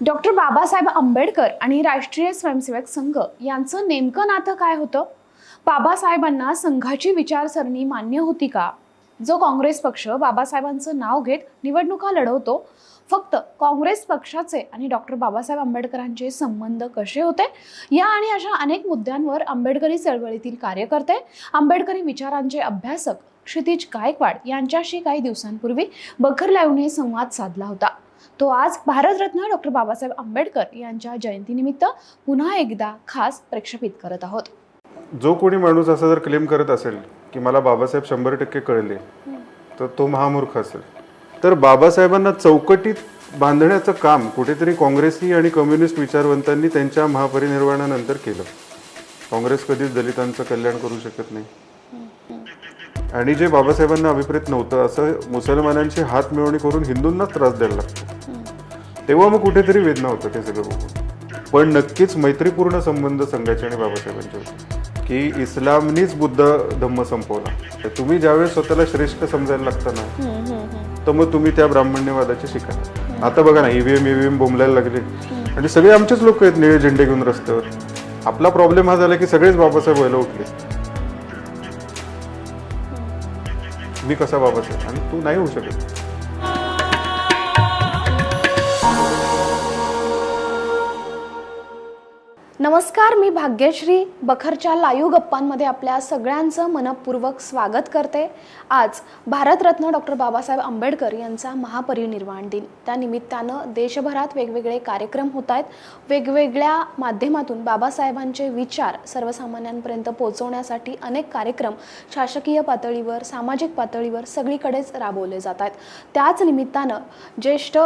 Doctor Babasaheb Ambedkar आणि राष्ट्रीय स्वयंसेवक संघ यांचं नेमकं नातं काय होतं? बाबासाहेबांना संघाची विचारसरणी मान्य होती का? जो काँग्रेस पक्ष बाबासाहेबांचं नाव घेत निवडणुका लढवतो फक्त काँग्रेस पक्षाचे आणि डॉक्टर बाबासाहेब आंबेडकरांचे संबंध कसे होते? या आणि अशा अनेक मुद्द्यांवर आंबेडकरी चळवळीतील कार्यकर्ते आंबेडकरी विचारांचे अभ्यासक क्षितिज गायकवाड यांच्याशी काही दिवसांपूर्वी बखर लाईव्हने संवाद साधला होता. तो आज भारतरत्न डॉक्टर बाबासाहेब आंबेडकर यांच्या जयंतीनिमित्त पुन्हा एकदा खास प्रक्षेपित करत आहोत. जो कोणी माणूस असा जर क्लेम करत असेल की मला बाबासाहेब शंभर टक्के कळले तर तो महामूर्ख असेल. तर बाबासाहेबांना चौकटीत बांधण्याचं काम कुठेतरी काँग्रेसी आणि कम्युनिस्ट विचारवंतांनी त्यांच्या महापरिनिर्वाणानंतर केलं. काँग्रेस कधीच दलितांचं कल्याण करू शकत नाही. आणि जे बाबासाहेबांना अभिप्रेत नव्हतं असं मुसलमानांची हात मिळवणी करून हिंदूंनाच त्रास द्यायला लागतो तेव्हा मग कुठेतरी वेदना होतं ते सगळं बघून. पण नक्कीच मैत्रीपूर्ण संबंध संघाचे आणि बाबासाहेबांचे होते. की इस्लामनीच बुद्ध धम्म संपवला. तर तुम्ही ज्यावेळेस स्वतःला श्रेष्ठ समजायला लागता ना तर मग तुम्ही त्या ब्राह्मण्यवादाची शिका आता बघा ना ईव्हीएम ईव्हीएम बोंबलायला लागले. आणि सगळे आमचेच लोक आहेत निळे झेंडे घेऊन रस्त्यावर. आपला प्रॉब्लेम हा झाला की सगळेच बाबासाहेब व्हायला उठले. मी कसा बाबासाहेब? आणि तू नाही होऊ शकत. नमस्कार मी भाग्यश्री. बखरच्या लाईव्ह गप्पांमध्ये आपल्या सगळ्यांचं मनपूर्वक स्वागत करते. आज भारतरत्न डॉक्टर बाबासाहेब आंबेडकर यांचा महापरिनिर्वाण दिन. त्या निमित्तानं देशभरात वेगवेगळे कार्यक्रम होत आहेत. वेगवेगळ्या माध्यमातून बाबासाहेबांचे विचार सर्वसामान्यांपर्यंत पोहोचवण्यासाठी अनेक कार्यक्रम शासकीय पातळीवर सामाजिक पातळीवर सगळीकडेच राबवले जात आहेत. त्याच निमित्तानं ज्येष्ठ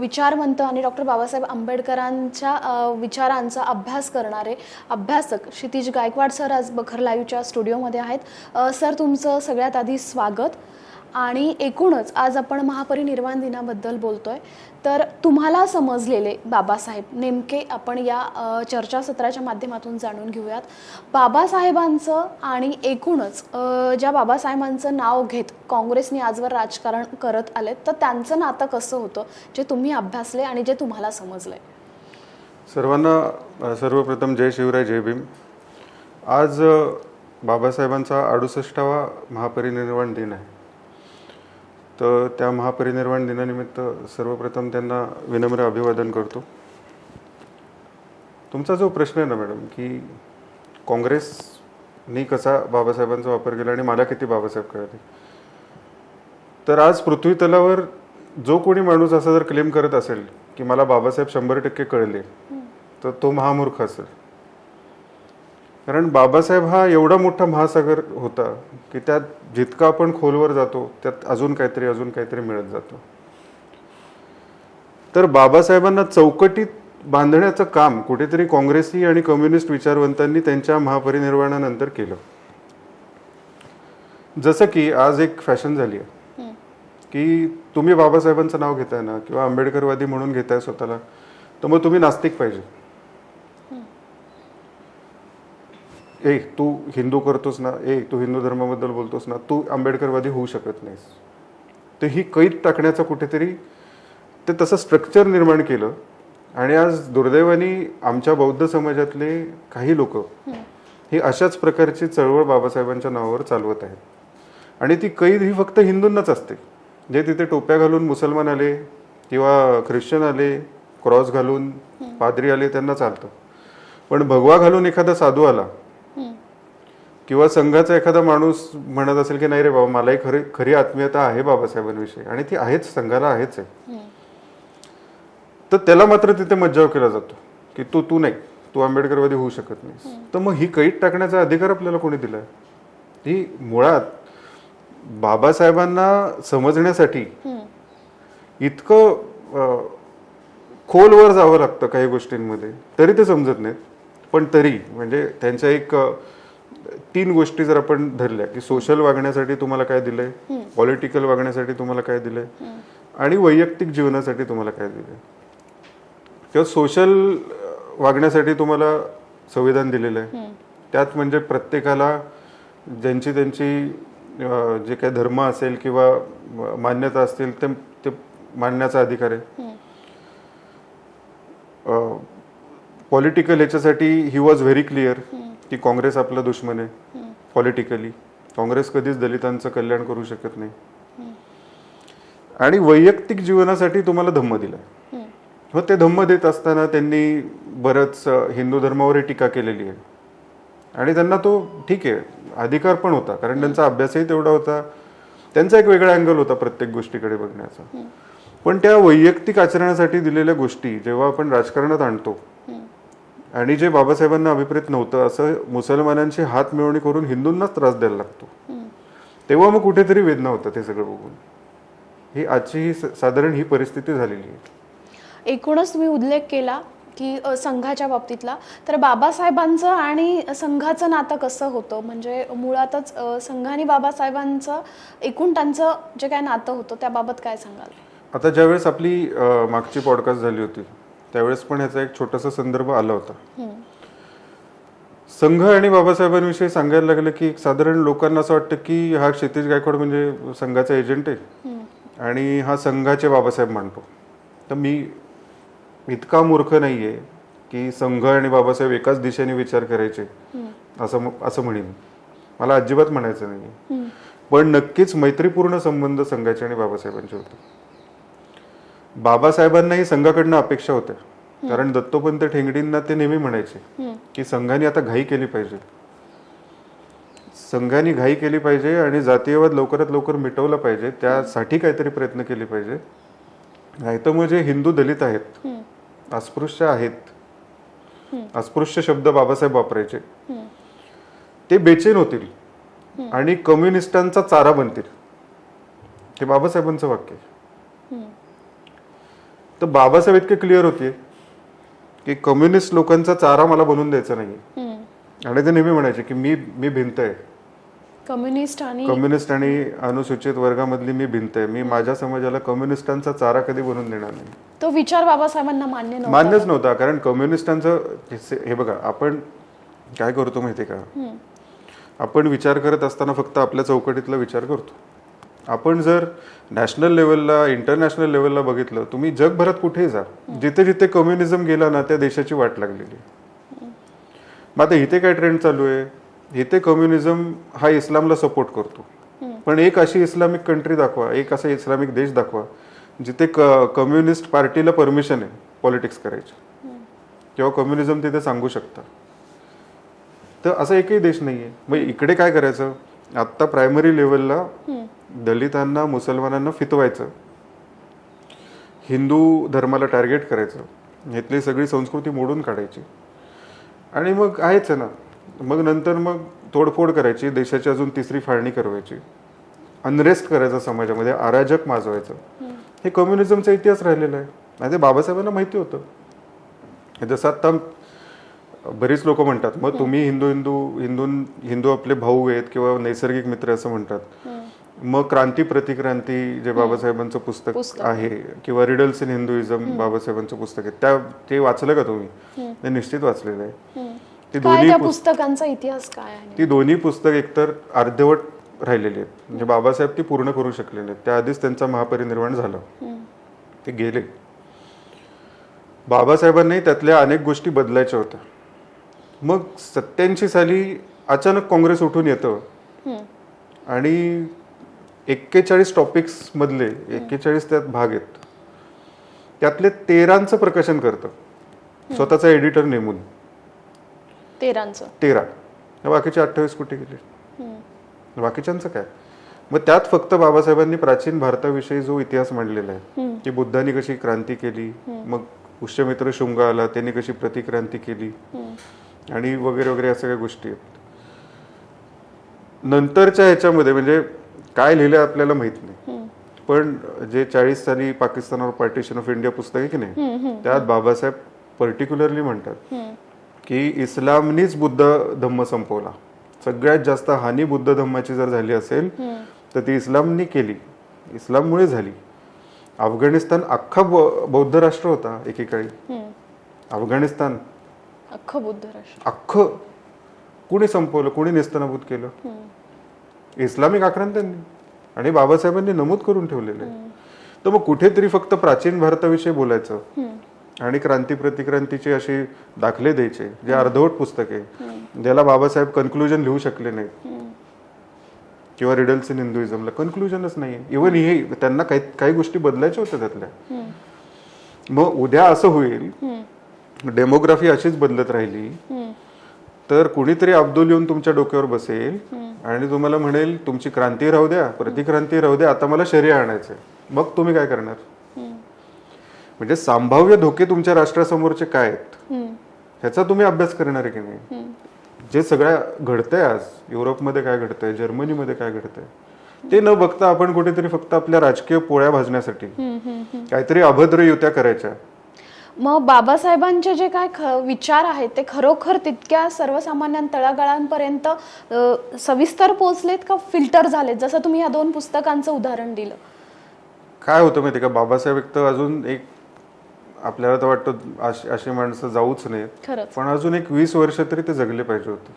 विचारवंत आणि डॉक्टर बाबासाहेब आंबेडकरांच्या विचारांचा अभ्यास करणारे अभ्यासक क्षितिज गायकवाड सर आज बखर लाईव्हच्या स्टुडिओमध्ये आहेत. सर तुमचं सगळ्यात आधी स्वागत. आणि एकूणच आज आपण महापरिनिर्वाण दिनाबद्दल बोलतोय. तर तुम्हाला समजलेले बाबासाहेब नेमके आपण या चर्चासत्राच्या माध्यमातून जाणून घेऊयात. बाबासाहेबांचं आणि एकूणच ज्या बाबासाहेबांचं नाव घेत काँग्रेसने आजवर राजकारण करत आले तर त्यांचं नातं कसं होतं जे तुम्ही अभ्यासले आणि जे तुम्हाला समजलंय? सर्वांना सर्वप्रथम जय शिवराय जय भीम. आज बाबासाहेबांचा अडुसष्टावा महापरिनिर्वाण दिन आहे. तर त्या महापरिनिर्वाण दिनानिमित्त सर्वप्रथम त्यांना विनम्र अभिवादन करतो. तुमचा जो प्रश्न आहे ना मॅडम की काँग्रेसनी कसा बाबासाहेबांचा वापर केला आणि मला किती बाबासाहेब कळले तर आज पृथ्वी तलावर जो कोणी माणूस असा जर क्लेम करत असेल की मला बाबासाहेब शंभर टक्के कळले तर तो महामूर्ख असेल. कारण बाबासाहेब हा एवढा मोठा महासागर होता की त्यात जितका आपण खोलवर जातो त्यात अजून काहीतरी अजून काहीतरी मिळत जातं. तर बाबासाहेबांना चौकटीत बांधण्याचं काम कुठेतरी काँग्रेसी आणि कम्युनिस्ट विचारवंतांनी त्यांच्या महापरिनिर्वाणानंतर केलं. जसं की आज एक फॅशन झाली आहे. की तुम्ही बाबासाहेबांचं नाव घेताय ना किंवा आंबेडकरवादी म्हणून घेताय स्वतःला तर मग तुम्ही नास्तिक पाहिजे. ए तू हिंदू करतोस ना ए तू हिंदू धर्माबद्दल बोलतोस ना तू आंबेडकरवादी होऊ शकत नाहीस. तर ही कैद टाकण्याचं कुठेतरी ते तसं स्ट्रक्चर निर्माण केलं. आणि आज दुर्दैवाने आमच्या बौद्ध समाजातले काही लोक ही अशाच प्रकारची चळवळ बाबासाहेबांच्या नावावर चालवत आहेत. आणि ती कैद ही फक्त हिंदूंनाच असते. जे तिथे टोप्या घालून मुसलमान आले किंवा ख्रिश्चन आले क्रॉस घालून पादरी आले त्यांना चालतं. पण भगवा घालून एखादा साधू आला किंवा संघाचा एखादा माणूस म्हणत असेल की नाही रे बाबा मलाही खरी खरी आत्मीयता आहे बाबासाहेबांविषयी. आणि ती आहेच संघाला आहेच आहे. तर त्याला मात्र तिथे मज्जाव केला जातो की तू तू नाही तू आंबेडकरवादी होऊ शकत नाहीस. तर मग ही कैद टाकण्याचा अधिकार आपल्याला कोणी दिलाय? ही मुळात बाबासाहेबांना समजण्यासाठी इतकं खोलवर जावं लागतं काही गोष्टींमध्ये तरी ते समजत नाहीत. पण तरी म्हणजे त्यांच्या एक तीन गोष्टी जर आपण धरल्या की सोशल वागण्यासाठी तुम्हाला काय दिलंय? पॉलिटिकल वागण्यासाठी तुम्हाला काय दिलंय? आणि वैयक्तिक जीवनासाठी तुम्हाला काय दिलंय? किंवा सोशल वागण्यासाठी तुम्हाला संविधान दिलेलं आहे. त्यात म्हणजे प्रत्येकाला ज्यांची त्यांची जे काही धर्म असेल किंवा मान्यता असतील ते ते मानण्याचा अधिकार आहे. पॉलिटिकल याच्यासाठी ही वॉज व्हेरी क्लिअर की काँग्रेस आपला दुश्मन आहे पॉलिटिकली काँग्रेस कधीच दलितांचं कल्याण करू शकत नाही. आणि वैयक्तिक जीवनासाठी तुम्हाला धम्म दिलाय. व ते धम्म देत असताना त्यांनी बरंच हिंदू धर्मावरही टीका केलेली आहे. आणि त्यांना तो ठीक आहे अधिकार पण होता कारण त्यांचा अभ्यासही तेवढा होता. त्यांचा एक वेगळा अँगल होता प्रत्येक गोष्टीकडे बघण्याचा. पण त्या वैयक्तिक आचरणासाठी दिलेल्या गोष्टी जेव्हा आपण राजकारणात आणतो आणि जे बाबासाहेबांना अभिप्रेत नव्हतं असं मुसलमानांची हात मिळवणी करून हिंदूंनाच त्रास द्यायला लागतो. तेव्हा मग कुठेतरी वेदना होतं ते सगळं बघून. ही आजची ही साधारण ही परिस्थिती झालेली आहे. एकूणच तुम्ही उल्लेख केला की संघाच्या बाबतीतला. तर बाबासाहेबांचं आणि संघाचं नातं कसं होतं? म्हणजे मुळातच अ, संघ आणि बाबासाहेबांचं एकूण त्यांचं जे काय नातं होतं त्याबाबत काय सांगाल? आता ज्यावेळेस आपली मागची पॉडकास्ट झाली होती त्यावेळेस पण ह्याचा एक छोटासा संदर्भ आला होता. संघ आणि बाबासाहेबांविषयी सांगायला लागलं की साधारण लोकांना असं वाटतं की हा क्षितिज गायकवाड म्हणजे संघाचा एजंट आहे. आणि हा संघाचे बाबासाहेब मानतो. तर मी इतका मूर्ख नाहीये की संघ आणि बाबासाहेब एकाच दिशेने विचार करायचे. असं असं म्हणेन. मला अजिबात म्हणायचं नाहीये. पण नक्कीच मैत्रीपूर्ण संबंध संघाचे आणि बाबासाहेबांचे होते. बाबासाहेबांनाही संघाकडनं अपेक्षा होत्या. कारण दत्तोपंत ठेंगडींना ते नेहमी म्हणायचे की संघाने आता घाई केली पाहिजे. संघाने घाई केली पाहिजे आणि जातीयवाद लवकरात लवकर मिटवला पाहिजे. त्यासाठी काहीतरी प्रयत्न केले पाहिजे. नाही तर मग जे हिंदू दलित आहेत अस्पृश्य आहेत अस्पृश्य शब्द बाबासाहेब वापरायचे ते बेचैन होतील आणि कम्युनिस्टांचा चारा बनतील. हे बाबासाहेबांचं वाक्य आहे. तर बाबासाहेब इतके क्लिअर होते की कम्युनिस्ट लोकांचा चारा मला बनवून द्यायचा नाही आणि ते नेहमी म्हणायचे की मी मी भिंत आहे. कम्युनिस्ट आणि कम्युनिस्ट आणि अनुसूचित वर्गामधली मी भिंत आहे. मी माझ्या समाजाला कम्युनिस्टांचा चारा कधी बनवून देणार नाही. तो विचार बाबासाहेबांना मान्य मान्यच नव्हता कारण कम्युनिस्टांचं हे- बघा आपण काय करतो माहितीये का? आपण विचार करत असताना फक्त आपल्या चौकटीतला विचार करतो. आपण जर नॅशनल लेवलला इंटरनॅशनल लेवलला बघितलं तुम्ही जगभरात कुठेही जा जिथे जिथे कम्युनिझम गेला ना त्या देशाची वाट लागलेली. मग आता इथे काय ट्रेंड चालू आहे? इथे कम्युनिझम हा इस्लामला सपोर्ट करतो. पण एक अशी इस्लामिक कंट्री दाखवा एक असा इस्लामिक देश दाखवा जिथे कम्युनिस्ट पार्टीला परमिशन आहे पॉलिटिक्स करायची. किंवा कम्युनिझम तिथे सांगू शकता. तर असा एकही देश नाहीये. मग इकडे काय करायचं? आत्ता प्रायमरी लेवलला दलितांना मुसलमानांना फितवायचं. हिंदू धर्माला टार्गेट करायचं. इथली सगळी संस्कृती मोडून काढायची. आणि मग आहेच आहे ना. मग नंतर मग तोडफोड करायची. देशाची अजून तिसरी फाळणी करवायची. अनरेस्ट करायचं समाजामध्ये. अराजक माजवायचं. हे कम्युनिझमचा इतिहास राहिलेला आहे. आणि ते बाबासाहेबांना माहिती होतं. हे जसं आता बरीच लोक म्हणतात मग तुम्ही हिंदू हिंदू हिंदू हिंदू आपले भाऊ आहेत किंवा नैसर्गिक मित्र असं म्हणतात. मग क्रांती प्रतिक्रांती जे बाबासाहेबांचं पुस्तक. आहे किंवा रिडल्स इन हिंदुइझम बाबासाहेबांचं पुस्तक आहे त्या ते वाचलं का तुम्ही? ते निश्चित वाचलेलं आहे. ती दोन्ही पुस्तकांचा इतिहास काय ती दोन्ही पुस्तक एकतर अर्धवट राहिलेली आहेत. म्हणजे बाबासाहेब ती पूर्ण करू शकले नाहीत त्याआधीच त्यांचा महापरिनिर्वाण झालं. ते गेले. बाबासाहेबांनी त्यातल्या अनेक गोष्टी बदलायच्या होत्या. मग सत्याऐंशी साली अचानक काँग्रेस उठून येतं. आणि एक्केचाळीस टॉपिक्स मधले एक्केचाळीस त्यात भाग आहेत. त्यातले तेरांचं प्रकाशन करतं. स्वतःचा एडिटर नेमून. तेरांचं. तेरा. बाकीचे अठ्ठावीस कुठे गेले? बाकीच्यांचं काय? मग त्यात फक्त बाबासाहेबांनी प्राचीन भारताविषयी जो इतिहास मांडलेला आहे की बुद्धांनी कशी क्रांती केली मग पुष्यमित्र शुंग आला त्यांनी कशी प्रतिक्रांती केली आणि वगैरे वगैरे या सगळ्या गोष्टी आहेत. नंतरच्या ह्याच्यामध्ये म्हणजे काय लिहिलंय आपल्याला माहीत नाही. पण जे चाळीस साली पाकिस्तानवर पार्टिशन ऑफ इंडिया पुस्तक आहे की नाही त्यात बाबासाहेब पर्टिक्युलरली म्हणतात की इस्लामनीच बुद्ध धम्म संपवला. सगळ्यात जास्त हानी बुद्ध धम्माची जर झाली असेल तर ती इस्लामनी केली. इस्लाममुळे झाली. अफगाणिस्तान अख्खा बौद्ध राष्ट्र होता एकेकाळी. अफगाणिस्तान. अख्खं बुद्ध राष्ट्र. अख्खं? कुणी संपवलं? कुणी नेस्तनाबूत केलं? इस्लामिक आक्रांतांनी आणि बाबासाहेबांनी नमूद करून ठेवलेलं आहे. तर मग कुठेतरी फक्त प्राचीन भारताविषयी बोलायचं? आणि क्रांती प्रतिक्रांतीचे असे दाखले द्यायचे जे अर्धवट पुस्तक आहे. ज्याला बाबासाहेब कन्क्लुजन लिहू शकले नाहीत. किंवा रिडल्स इन हिंदुइझमला. कन्क्लुजनच नाही इव्हन हे त्यांना काही काही गोष्टी बदलायच्या होत्या त्यातल्या. मग उद्या असं होईल डेमोग्राफी अशीच बदलत राहिली. तर कुणीतरी अब्दुल येऊन तुमच्या डोक्यावर बसेल आणि तुम्हाला म्हणेल तुमची क्रांती राहू द्या प्रतिक्रांती राहू द्या आता मला शरीर आणायचंय. मग तुम्ही काय करणार? म्हणजे संभाव्य धोके तुमच्या राष्ट्रासमोरचे काय आहेत? ह्याचा तुम्ही अभ्यास करणार आहे की नाही? जे सगळ्या घडतंय आज युरोपमध्ये काय घडतंय जर्मनीमध्ये काय घडतंय ते न बघता आपण कुठेतरी फक्त आपल्या राजकीय पोळ्या भाजण्यासाठी काहीतरी अभद्र युत्या करायच्या. मग बाबासाहेबांचे जे काय ख विचार आहेत ते खरोखर तितक्या सर्वसामान्य तळागाळांपर्यंत सविस्तर पोहोचलेत का फिल्टर झालेत? जसं तुम्ही या दोन पुस्तकांचं उदाहरण दिलं. काय होतं माहिती का? बाबासाहेब एक तर अजून एक आपल्याला तर वाटतं अशी माणसं जाऊच नाहीत पण अजून एक वीस वर्ष तरी ते जगले पाहिजे होते.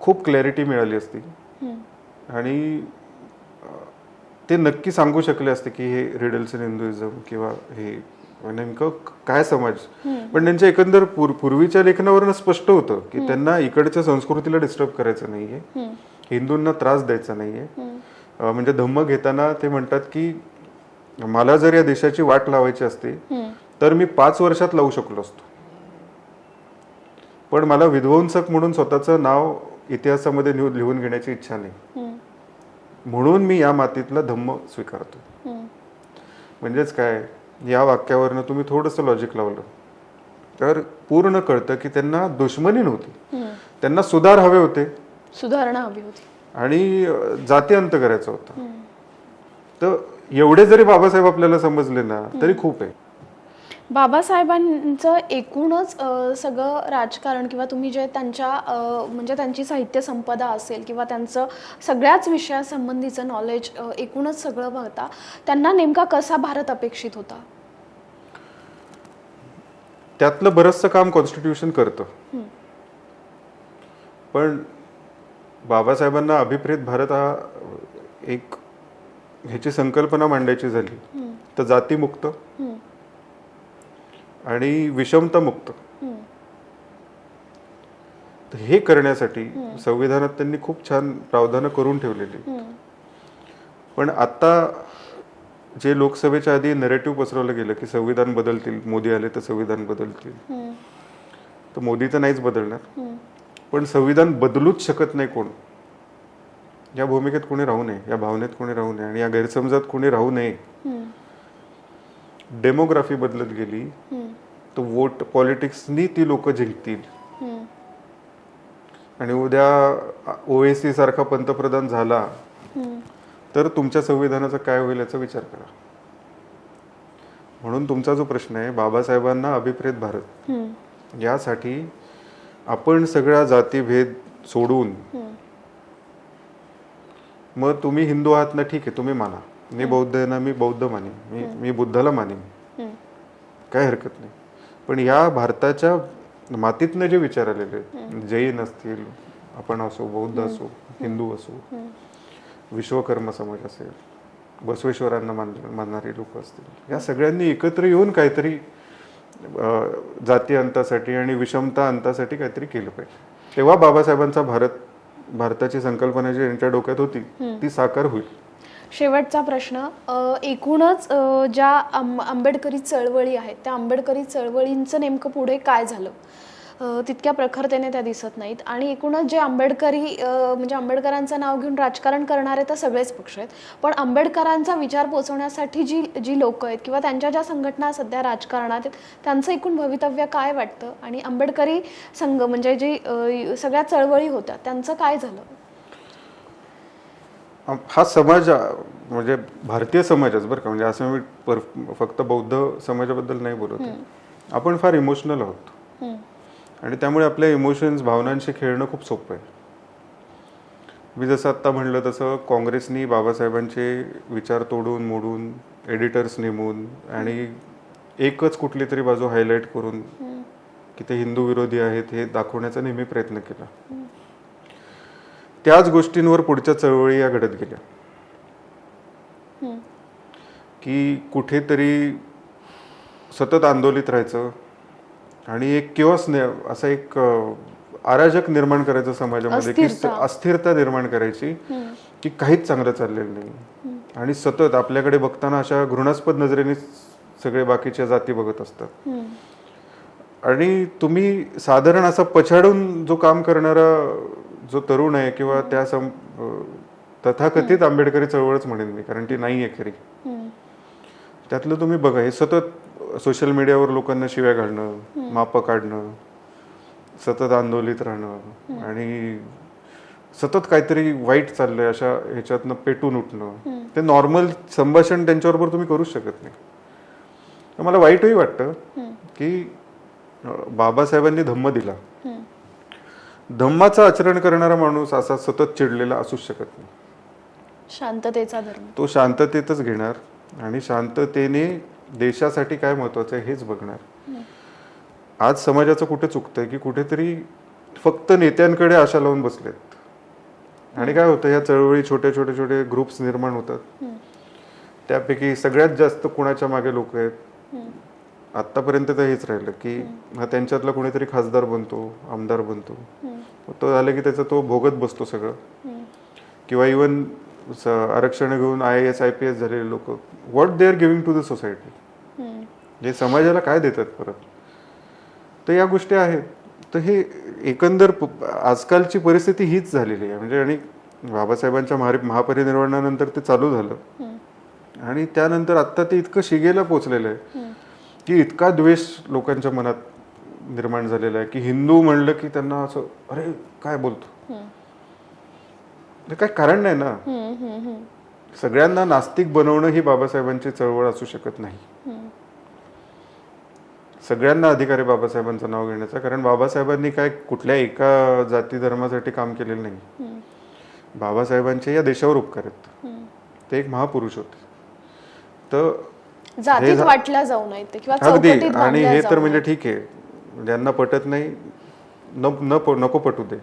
खूप क्लॅरिटी मिळाली असती. आणि ते नक्की सांगू शकले असते की हे रिडल्स इन हिंदुइझम किंवा हे नेमकं काय समाज? पण त्यांच्या एकंदर पूर- पूर्वीच्या लेखनावरून स्पष्ट होतं की त्यांना इकडच्या संस्कृतीला डिस्टर्ब करायचं नाहीये. हिंदूंना त्रास द्यायचा नाहीये. म्हणजे धम्म घेताना ते म्हणतात की मला जर या देशाची वाट लावायची असते तर मी पाच वर्षात लावू शकलो असतो. पण मला विध्वंसक म्हणून स्वतःचं नाव इतिहासामध्ये लिहून घेण्याची इच्छा नाही. म्हणून मी या मातीतला धम्म स्वीकारतो. म्हणजेच काय? या वाक्यावरनं तुम्ही थोडंसं लॉजिक लावलं. तर पूर्ण कळतं की त्यांना दुश्मनी नव्हती. त्यांना सुधार हवे होते. सुधारणा हवी होती. आणि जाती अंत करायचा होता. तर एवढे जरी बाबासाहेब आपल्याला समजले ना तरी खूप आहे. बाबासाहेबांचं एकूणच सगळं राजकारण किंवा तुम्ही जे त्यांच्या म्हणजे त्यांची साहित्य संपदा असेल किंवा त्यांचं सगळ्याच विषयासंबंधीचं नॉलेज एकूणच सगळं बघता त्यांना नेमका कसा भारत अपेक्षित होता? त्यातलं बरंचसं काम कॉन्स्टिट्यूशन करतं. पण बाबासाहेबांना अभिप्रेत भारत हा एक ह्याची संकल्पना मांडायची झाली. तर जातीमुक्त. आणि विषमता मुक्त हे करण्यासाठी संविधानात त्यांनी खूप छान प्रावधानं करून ठेवलेली पण आता जे लोकसभेच्या आधी नरेटिव्ह पसरवलं गेलं की संविधान बदलतील मोदी आले तर संविधान बदलतील. तर मोदी तर नाहीच बदलणार. पण संविधान बदलूच शकत नाही कोण. या भूमिकेत कोणी राहू नये या भावनेत कोणी राहू नये आणि या गैरसमजात कोणी राहू नये. डेमोग्राफी बदलत गेली तर वोट पॉलिटिक्सनी ती लोक जिंकतील. आणि उद्या ओएसी सारखा पंतप्रधान झाला तर तुमच्या संविधानाचा काय होईल याचा विचार करा. म्हणून तुमचा जो प्रश्न आहे बाबासाहेबांना अभिप्रेत भारत. यासाठी आपण सगळ्या जातीभेद सोडून मग तुम्ही हिंदू आहात ना ठीक आहे तुम्ही माना. मी बौद्ध आहे ना मी बौद्ध मानेन. मी मी बुद्धाला मानेन. काय हरकत नाही. पण या भारताच्या मातीतनं जे विचार आलेले आहेत जैन असतील आपण असो बौद्ध असो हिंदू असो विश्वकर्म समाज असेल बसवेश्वरांना मान मानणारी लोक असतील या सगळ्यांनी एकत्र येऊन काहीतरी जाती अंतासाठी आणि विषमता अंतासाठी काहीतरी केलं पाहिजे. तेव्हा बाबासाहेबांचा भारत भारताची संकल्पना जी यांच्या डोक्यात होती ती साकार होईल. शेवटचा प्रश्न एकूणच ज्या आंब आंबेडकरी चळवळी आहेत त्या आंबेडकरी चळवळींचं नेमकं पुढे काय झालं? तितक्या प्रखरतेने त्या दिसत नाहीत. आणि एकूणच जे आंबेडकरी म्हणजे आंबेडकरांचं नाव घेऊन राजकारण करणारे तर सगळेच पक्ष आहेत. पण आंबेडकरांचा विचार पोचवण्यासाठी जी जी लोक आहेत किंवा त्यांच्या ज्या संघटना सध्या राजकारणात आहेत त्यांचं एकूण भवितव्य काय वाटतं? आणि आंबेडकरी संघ म्हणजे जी सगळ्या चळवळी होत्या त्यांचं काय झालं? हा समाज म्हणजे भारतीय समाजच बरं का म्हणजे असं मी पर फक्त बौद्ध समाजाबद्दल नाही बोलत. आपण फार इमोशनल आहोत. आणि त्यामुळे आपल्या इमोशन्स भावनांशी खेळणं खूप सोपं आहे. मी जसं आत्ता म्हणलं तसं काँग्रेसनी बाबासाहेबांचे विचार तोडून मोडून एडिटर्स नेमून आणि एकच कुठली तरी बाजू हायलाईट करून की ते हिंदू विरोधी आहेत हे दाखवण्याचा नेहमी प्रयत्न केला. त्याच गोष्टींवर पुढच्या चळवळी या घडत गेल्या. की कुठेतरी सतत आंदोलित राहायचं आणि एक ने असा एक अराजक निर्माण करायचं समाजामध्ये की. अस्थिरता. निर्माण करायची की काहीच चांगलं चाललेलं नाही. आणि सतत आपल्याकडे बघताना अशा घृणास्पद नजरेने सगळे बाकीच्या जाती बघत असतात. आणि तुम्ही साधारण असा पछाडून जो काम करणारा जो तरुण आहे किंवा त्या सम तथाकथित आंबेडकरी चळवळच म्हणेन मी कारण ती नाही आहे खरी. त्यातलं तुम्ही बघा हे सतत सोशल मीडियावर लोकांना शिव्या घालणं मापं काढणं सतत आंदोलित राहणं आणि सतत काहीतरी वाईट चाललंय अशा ह्याच्यातनं पेटून उठणं. ते नॉर्मल संभाषण त्यांच्याबरोबर तुम्ही करूच शकत नाही. तर मला वाईटही वाटतं की बाबासाहेबांनी धम्म दिला. धम्माचं आचरण करणारा माणूस असा सतत चिडलेला असूच शकत नाही. शांततेचा धर्म. तो शांततेतच घेणार आणि शांततेने देशासाठी काय महत्वाचं आहे हेच बघणार. आज समाजाचं कुठे चुकतंय की कुठेतरी फक्त नेत्यांकडे आशा लावून बसलेत. आणि काय होतं या चळवळी छोटे छोटे छोटे ग्रुप्स निर्माण होतात. त्यापैकी सगळ्यात जास्त कुणाच्या मागे लोक आहेत? आतापर्यंत तर हेच राहिलं की हा त्यांच्यातला कोणीतरी खासदार बनतो आमदार बनतो. तो झालं की त्याचा तो भोगत बसतो सगळं. किंवा इवन आरक्षण घेऊन I S I P S झालेले लोक what they are giving to the society जे समाजाला काय देतात परत? तर या गोष्टी आहेत. तर हे एकंदर आजकालची परिस्थिती हीच झालेली आहे. म्हणजे आणि बाबासाहेबांच्या महारि महापरिनिर्वाणानंतर ते चालू झालं. आणि त्यानंतर आत्ता ते इतकं शिगेला पोचलेलं आहे. की इतका द्वेष लोकांच्या मनात निर्माण झालेला आहे की हिंदू म्हणलं की त्यांना असं अरे काय बोलतो? हे काय कारण नाही ना. सगळ्यांना नास्तिक बनवणं ही बाबासाहेबांची चळवळ असू शकत नाही. सगळ्यांना अधिकार आहे बाबासाहेबांचं नाव घेण्याचा कारण बाबासाहेबांनी काय कुठल्या एका जाती धर्मासाठी काम केलेलं नाही. बाबासाहेबांचे या देशावर उपकार आहेत. ते एक महापुरुष होते. तर जातीत वाटल्या जाऊ नयेत ते किंवा अगदी. चौकटीत आणि बांधल्या हे जाऊ तर म्हणजे. ठीक आहे. ज्यांना पटत नाही न न प- नको पटू दे.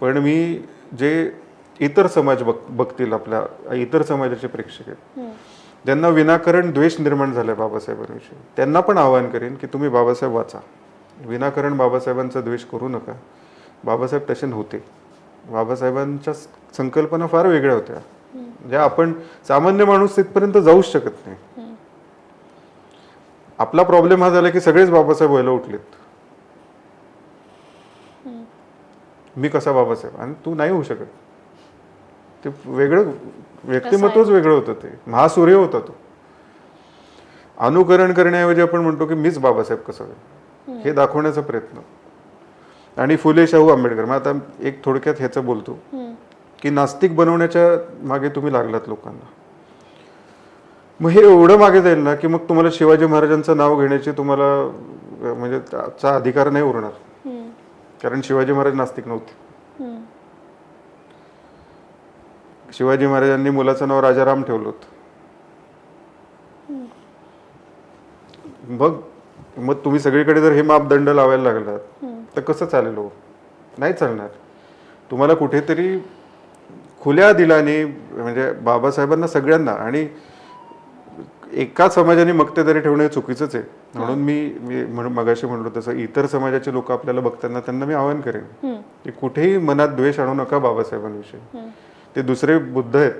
पण मी जे इतर समाज बघ बघतील आपल्या इतर समाजाचे प्रेक्षक आहेत ज्यांना विनाकारण द्वेष निर्माण झालाय बाबासाहेबांविषयी त्यांना पण आवाहन करेन की तुम्ही बाबासाहेब वाचा. विनाकारण बाबासाहेबांचा द्वेष करू नका. बाबासाहेब तसे नव्हते. बाबासाहेबांच्या संकल्पना फार वेगळ्या होत्या. ज्या आपण सामान्य माणूस तिथपर्यंत जाऊच शकत नाही. आपला प्रॉब्लेम हा झाला की सगळेच बाबासाहेब व्हायला उठलेत. मी कसा बाबासाहेब? आणि तू नाही होऊ शकत. ते वेगळं व्यक्तिमत्वच वेगळं होतं ते. महासूर्य होता तो. अनुकरण करण्याऐवजी आपण म्हणतो की मीच बाबासाहेब कसं होईल? हे दाखवण्याचा प्रयत्न. आणि फुले शाहू आंबेडकर. मग आता एक थोडक्यात ह्याचं बोलतो. की नास्तिक बनवण्याच्या मागे तुम्ही लागलात लोकांना. मग हे एवढं मागे जाईल ना की मग तुम्हाला शिवाजी महाराजांचं नाव घेण्याची तुम्हाला म्हणजे त्याचा अधिकार नाही उरणार. कारण शिवाजी महाराज नास्तिक नव्हते. शिवाजी महाराजांनी मुलाचं नाव राजाराम ठेवलं होतं. मग मग तुम्ही सगळीकडे जर हे मापदंड लावायला लागलात तर कसं चालेल हो? नाही चालणार. तुम्हाला कुठेतरी खुल्या दिलाने म्हणजे बाबासाहेबांना सगळ्यांना आणि एका समाजाने मक्तेदारी ठेवणं हे चुकीचंच आहे. म्हणून मी मी म्हण- मगाशी म्हणलो तसं इतर समाजाचे लोक आपल्याला बघताना त्यांना मी आवाहन करेन की कुठेही मनात द्वेष आणू नका बाबासाहेबांविषयी. ते दुसरे बुद्ध आहेत.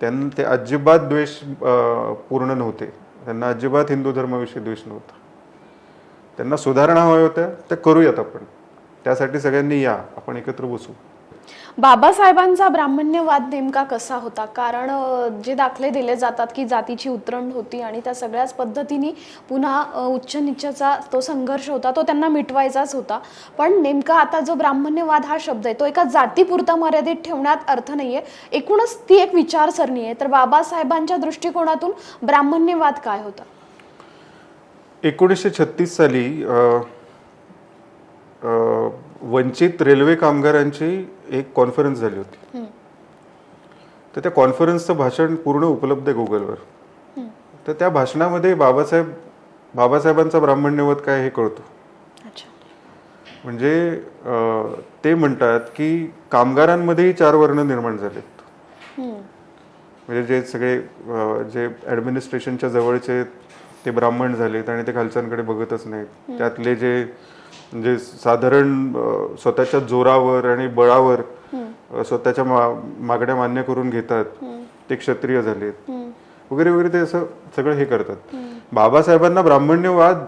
त्यांना ते अजिबात द्वेष पूर्ण नव्हते. त्यांना अजिबात हिंदू धर्माविषयी द्वेष नव्हता. त्यांना सुधारणा हव्या होत्या त्या करूयात आपण. त्यासाठी सगळ्यांनी या आपण एकत्र बसू. बाबासाहेबांचा ब्राह्मण्यवाद नेमका कसा होता? कारण जे दाखले दिले जातात की जातीची उतरण होती आणि त्या सगळ्याच पद्धतीने पुन्हा उच्च निच्चचा तो संघर्ष होता तो त्यांना मिटवायचाच होता. पण नेमका आता जो ब्राह्मण्यवाद हा शब्द आहे तो एका जातीपुरता मर्यादित ठेवण्यात अर्थ नाही आहे एकूणच ती एक विचारसरणी आहे. तर बाबासाहेबांच्या दृष्टिकोनातून ब्राह्मण्यवाद काय होता? एकोणीसशे छत्तीस साली आ, आ, वंचित रेल्वे कामगारांची एक कॉन्फरन्स झाली होती. तर त्या कॉन्फरन्सचं भाषण पूर्ण उपलब्ध आहे गुगलवर तर त्या भाषणामध्ये बाबासाहेब बाबासाहेबांचा ब्राह्मण्यवध काय हे कळतो. म्हणजे ते म्हणतात की कामगारांमध्येही चार वर्ण निर्माण झालेत. म्हणजे जे सगळे जे ॲडमिनिस्ट्रेशनच्या जवळचे ते ब्राह्मण झालेत आणि ते खालच्यांकडे बघतच नाहीत. त्यातले जे म्हणजे साधारण स्वतःच्या जोरावर आणि बळावर स्वतःच्या मागण्या मान्य करून घेतात. ते क्षत्रिय झालेत. वगैरे वगैरे ते असं सगळं हे करतात. बाबासाहेबांना ब्राह्मण्यवाद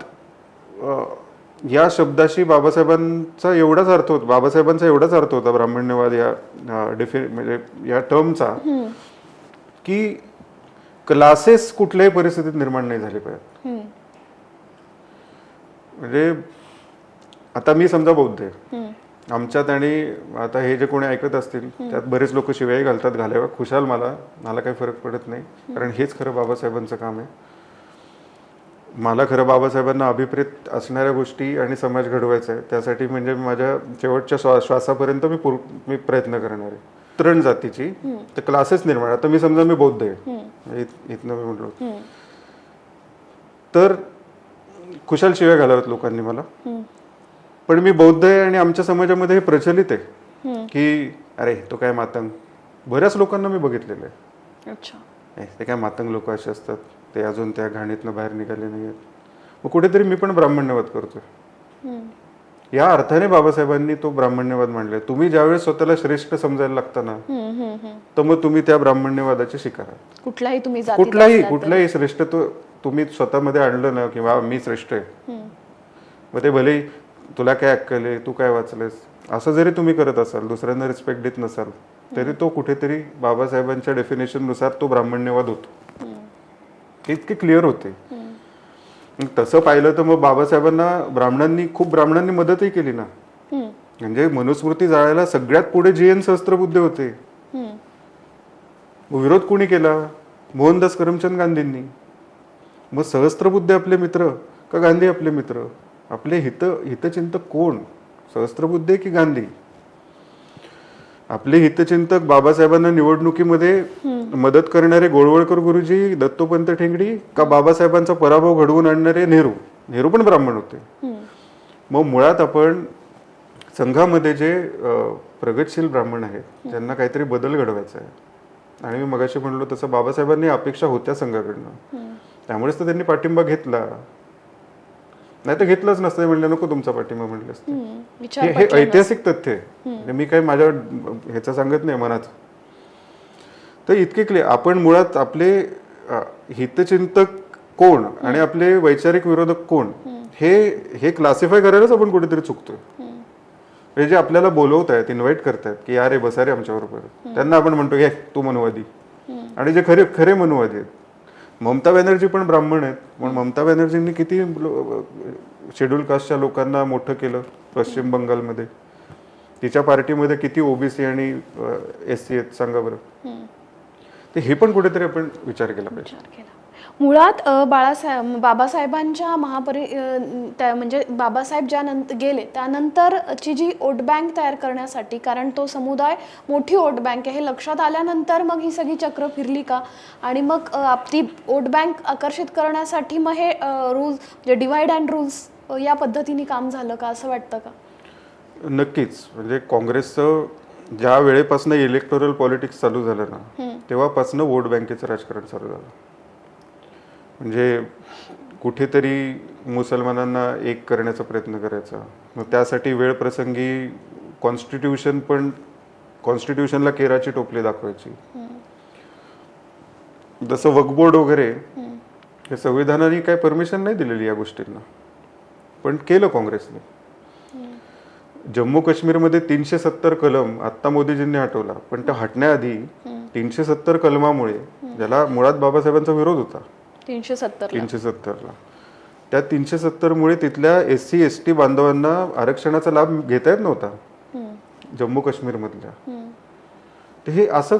या शब्दाशी बाबासाहेबांचा एवढाच अर्थ होता बाबासाहेबांचा एवढाच अर्थ होता ब्राह्मण्यवाद या डेफि म्हणजे या टर्मचा की क्लासेस कुठल्याही परिस्थितीत निर्माण नाही झाले पाहिजेत. हम्म, म्हणजे आता मी समजा बौद्ध आहे आमच्यात आणि आता हे जे कोणी ऐकत असतील त्यात बरेच लोक शिवाय घालतात घालाव्या खुशाल मला. मला काही फरक पडत नाही. कारण हेच खरं बाबासाहेबांचं काम आहे. मला खरं बाबासाहेबांना अभिप्रेत असणाऱ्या गोष्टी आणि समाज घडवायचा आहे. त्यासाठी म्हणजे माझ्या शेवटच्या श्वा- श्वासापर्यंत मी मी प्रयत्न करणार आहे. तरण जातीची तर क्लासेस निर्माण. आता मी समजा मी बौद्ध आहे इथनं मी म्हटलो तर खुशाल शिव्या घालाव्यात लोकांनी मला. पण मी बौद्ध आहे आणि आमच्या समाजामध्ये हे प्रचलित आहे. की अरे तो काय मातंग. बऱ्याच लोकांना मी बघितलेलं आहे. अच्छा. ते काय मातंग लोक असे असतात. ते अजून त्या घाणीतनं बाहेर निघाले नाही आहेत. मग कुठेतरी मी पण ब्राह्मण्यवाद करतोय. या अर्थाने बाबासाहेबांनी तो ब्राह्मण्यवाद मांडलाय. तुम्ही ज्यावेळेस स्वतःला श्रेष्ठ समजायला लागता ना. तर मग तुम्ही त्या ब्राह्मण्यवादाचे शिकार कुठलाही तुम्ही कुठलाही. कुठलाही श्रेष्ठत्व तुम्ही स्वतःमध्ये आणलं ना किंवा मी श्रेष्ठ आहे. मग ते भले तुला काय अक्कल आहे? तू काय वाचलंस असं जरी तुम्ही करत असाल दुसऱ्यांना रिस्पेक्ट देत नसाल तरी तो कुठेतरी बाबासाहेबांच्या डेफिनेशननुसार तो ब्राह्मण्यवाद होतो. इतके क्लिअर होते. तसं पाहिलं तर मग बाबासाहेबांना ब्राह्मणांनी खूप ब्राह्मणांनी मदतही केली ना. म्हणजे मनुस्मृती जाळायला सगळ्यात पुढे जी एन सहस्त्रबुद्धे होते. विरोध कोणी केला? मोहनदास करमचंद गांधींनी. मग सहस्त्रबुद्धे आपले मित्र का गांधी आपले मित्र? आपले हित हितचिंतक कोण? सहस्त्रबुद्धे की गांधी? आपले हितचिंतक बाबासाहेबांना निवडणुकीमध्ये मदत करणारे गोळवळकर गुरुजी दत्तोपंत ठेंगडी का बाबासाहेबांचा पराभव घडवून आणणारे नेहरू? नेहरू पण ब्राह्मण होते. मग मुळात आपण संघामध्ये जे प्रगतशील ब्राह्मण आहेत ज्यांना काहीतरी बदल घडवायचा आहे. आणि मी मगाशी म्हणलो तसं बाबासाहेबांनी अपेक्षा होत्या संघाकडनं. त्यामुळेच तर त्यांनी पाठिंबा घेतला. नाही तर घेतलंच नसतं. म्हणलं नको तुमचा पाठिंबा म्हणलं असतं. हे हे पटला ऐतिहासिक तथ्य आहे. म्हणजे मी काही माझ्या ह्याचं सांगत नाही मनात तर इतके क्लिअर आपण मुळात आपले अ, हितचिंतक कोण आणि आपले वैचारिक विरोधक कोण हे हे क्लासिफाय करायलाच आपण कुठेतरी चुकतोय. हे जे आपल्याला बोलवत आहेत इन्व्हाइट करतायत की अरे बसा रे आमच्याबरोबर. त्यांना आपण म्हणतो घे तू मनुवादी. आणि जे खरे खरे मनुवादी आहेत ममता बॅनर्जी पण ब्राह्मण आहेत. पण ममता बॅनर्जींनी किती शेड्यूल कास्टच्या लोकांना मोठं केलं पश्चिम बंगालमध्ये. तिच्या पार्टीमध्ये किती ओबीसी आणि एस सी आहेत सांगा बरं. तर हे पण कुठेतरी आपण विचार केला पाहिजे. विचार केला. मुळात बाळासाहेब बाबासाहेबांच्या महापरि त्या म्हणजे बाबासाहेब ज्या नंतर गेले त्यानंतरची जी वोट बँक तयार करण्यासाठी कारण तो समुदाय मोठी वोट बँक आहे हे लक्षात आल्यानंतर मग ही सगळी चक्र फिरली का? आणि मग ती वोट बँक आकर्षित करण्यासाठी मग हे रूल्स म्हणजे डिवाइड अँड रूल्स या पद्धतीने काम झालं का? असं वाटतं का? नक्कीच. म्हणजे काँग्रेसचं ज्या वेळेपासून इलेक्टोरल पॉलिटिक्स चालू झालं ना तेव्हापासून वोट बँकेचं राजकारण चालू झालं. म्हणजे कुठेतरी मुसलमानांना एक करण्याचा प्रयत्न करायचा. मग त्यासाठी वेळ प्रसंगी कॉन्स्टिट्यूशन पण कॉन्स्टिट्यूशनला केराची टोपली दाखवायची. जसं वकबोर्ड वगैरे हे संविधानाने काही परमिशन नाही दिलेली या गोष्टींना. पण केलं काँग्रेसने. जम्मू काश्मीरमध्ये तीनशे सत्तर कलम आत्ता मोदीजींनी हटवला. पण तो हटण्याआधी तीनशे सत्तर कलमामुळे ज्याला मुळात बाबासाहेबांचा विरोध होता. तीनशे सत्तर तीनशे सत्तरला. त्या तीनशे सत्तर मुळे तिथल्या एस सी एस टी बांधवांना आरक्षणाचा लाभ घेता येत नव्हता. जम्मू काश्मीरमधल्या. तर हे असं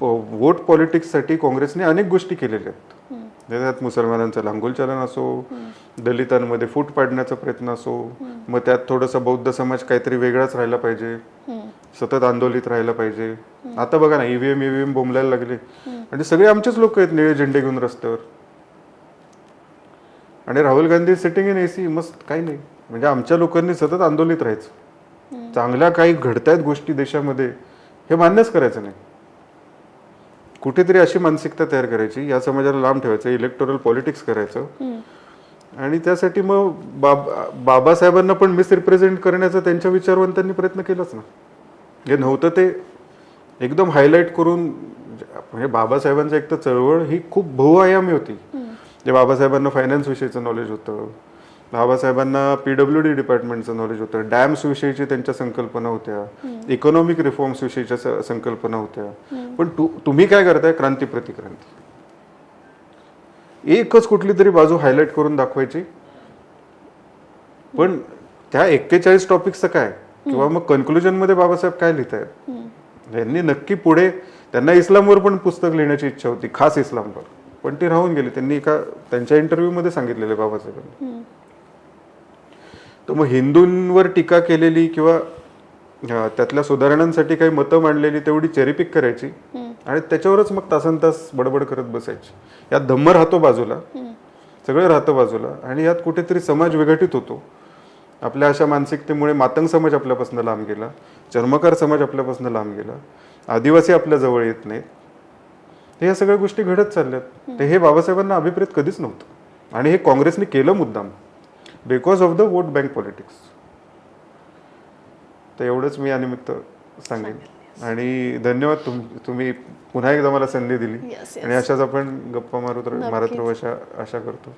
वोट पॉलिटिक्ससाठी काँग्रेसने अनेक गोष्टी केलेल्या आहेत. त्यात मुसलमानांचं लांगोल चलन असो दलितांमध्ये फूट पाडण्याचा प्रयत्न असो मग त्यात थोडंसं बौद्ध समाज काहीतरी वेगळाच राहायला पाहिजे. सतत आंदोलित राहायला पाहिजे. आता बघा ना ईव्हीएम ईव्हीएम बोंबलायला लागले. म्हणजे सगळे आमचेच लोक आहेत निळे झेंडे घेऊन रस्त्यावर. आणि Rahul Gandhi sitting in AC मस्त काही नाही. म्हणजे आमच्या लोकांनी सतत आंदोलित राहायचं. चांगल्या काही घडतायत गोष्टी देशामध्ये हे मान्यच करायचं नाही. कुठेतरी अशी मानसिकता तयार करायची या समाजाला लांब ठेवायचं इलेक्टोरल पॉलिटिक्स करायचं. आणि त्यासाठी मग बाब बाबासाहेबांना पण मिसरिप्रेझेंट करण्याचा त्यांच्या विचारवंतांनी प्रयत्न केलाच ना. हे नव्हतं ते एकदम हायलाईट करून म्हणजे बाबासाहेबांचं एक तर चळवळ ही खूप बहुआयामी होती. जे बाबासाहेबांना फायनान्स विषयीचं नॉलेज होतं बाबासाहेबांना पीडब्ल्यू डी डिपार्टमेंटचं नॉलेज होतं डॅम्स विषयीची त्यांच्या संकल्पना होत्या इकॉनॉमिक रिफॉर्म्स विषयीच्या संकल्पना होत्या. पण तुम्ही काय करताय? क्रांती प्रतिक्रांती. एकच कुठली तरी बाजू हायलाईट करून दाखवायची. पण त्या एक्केचाळीस टॉपिक्सचं काय? किंवा मग कन्क्लुजनमध्ये बाबासाहेब काय लिहित आहेत यांनी नक्की पुढे त्यांना इस्लामवर पण पुस्तक लिहिण्याची इच्छा होती खास इस्लामवर. पण ती राहून गेली. त्यांनी एका त्यांच्या इंटरव्ह्यू मध्ये सांगितलेले बाबासाहेबांनी. तर मग हिंदूंवर टीका केलेली किंवा त्यातल्या सुधारणांसाठी काही मतं मांडलेली तेवढी चेरीपिक करायची आणि त्याच्यावरच मग तासन तास बडबड करत बसायची. यात धम्म राहतो बाजूला. सगळं राहतं बाजूला. आणि यात कुठेतरी समाज विघटित होतो. आपल्या अशा मानसिकतेमुळे मातंग समाज आपल्यापासून लांब गेला. चर्मकार समाज आपल्यापासून लांब गेला. आदिवासी आपल्या जवळ येत नाहीत. हे या सगळ्या गोष्टी घडत चालल्यात. तर हे बाबासाहेबांना अभिप्रेत कधीच नव्हतं. आणि हे काँग्रेसने केलं मुद्दाम. Because of the vote bank politics तर एवढंच मी यानिमित्त सांगेन. आणि धन्यवाद तुम तुम्ही पुन्हा एकदा मला संधी दिली. आणि अशाच आपण गप्पा मारत राहू- मारत अशा आशा करतो.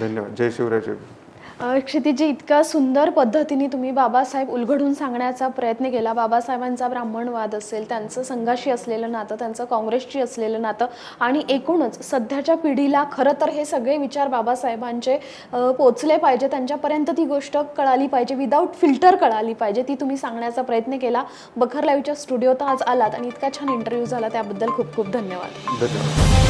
धन्यवाद. जय शिवराय जय क्षितिजी इतक्या सुंदर पद्धतीने तुम्ही बाबासाहेब उलगडून सांगण्याचा प्रयत्न केला. बाबासाहेबांचा ब्राह्मणवाद असेल त्यांचं संघाशी असलेलं नातं त्यांचं काँग्रेसशी असलेलं नातं आणि एकूणच सध्याच्या पिढीला खरं तर हे सगळे विचार बाबासाहेबांचे पोचले पाहिजे. त्यांच्यापर्यंत ती गोष्ट कळाली पाहिजे. विदाऊट फिल्टर कळाली पाहिजे. ती तुम्ही सांगण्याचा प्रयत्न केला. बखर लाईव्हच्या स्टुडिओत आज आलात आणि इतका छान इंटरव्ह्यू झाला. त्याबद्दल खूप खूप धन्यवाद. धन्यवाद.